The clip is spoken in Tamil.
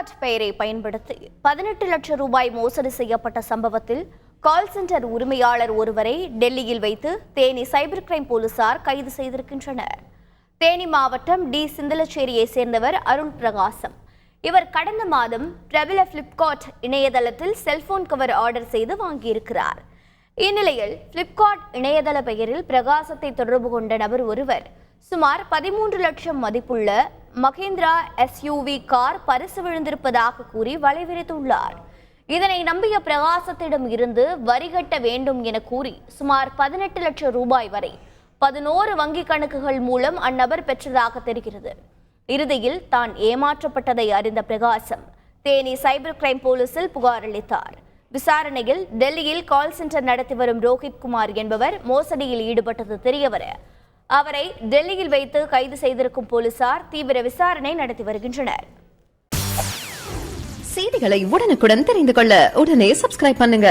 பிளிப்கார்ட் பெயரை பயன்படுத்தி பதினெட்டு லட்சம் ரூபாய் மோசடி செய்யப்பட்ட சம்பவத்தில் கால் சென்டர் உரிமையாளர் ஒருவரை டெல்லியில் வைத்து தேனி சைபர் கிரைம் போலீசார் கைது செய்திருக்கின்றனர். தேனி மாவட்டம் டி சிந்தலச்சேரியை சேர்ந்தவர் அருண் பிரகாசம். இவர் கடந்த மாதம் பிரபல பிளிப்கார்ட் இணையதளத்தில் செல்போன் கவர் ஆர்டர் செய்து வாங்கியிருக்கிறார். இந்நிலையில் பிளிப்கார்ட் இணையதள பெயரில் பிரகாசத்தை தொடர்பு கொண்ட நபர் ஒருவர் சுமார் பதிமூன்று லட்சம் மதிப்புள்ள மகேந்திரா எஸ்யூவி கார் பரிசு விழுந்திருப்பதாக கூறி வலைவிரித்துள்ளார் இதனை நம்பிய பிரகாசத்திடம் இருந்து வரி கட்ட வேண்டும் என கூறி சுமார் பதினெட்டு லட்சம் ரூபாய் வரை பதினோரு வங்கிக் கணக்குகள் மூலம் அந்நபர் பெற்றதாக தெரிகிறது. இறுதியில் தான் ஏமாற்றப்பட்டதை அறிந்த பிரகாசம் தேனி சைபர் கிரைம் போலீசில் புகார் அளித்தார். விசாரணையில் டெல்லியில் கால் சென்டர் நடத்தி வரும் ரோஹித் குமார் என்பவர் மோசடியில் ஈடுபட்டது தெரியவர. அவரை டெல்லியில் வைத்து கைது செய்திருக்கும் போலீசார் தீவிர விசாரணை நடத்தி வருகின்றனர். செய்திகளை உடனுக்குடன் தெரிந்து கொள்ள உடனே சப்ஸ்கிரைப் பண்ணுங்க.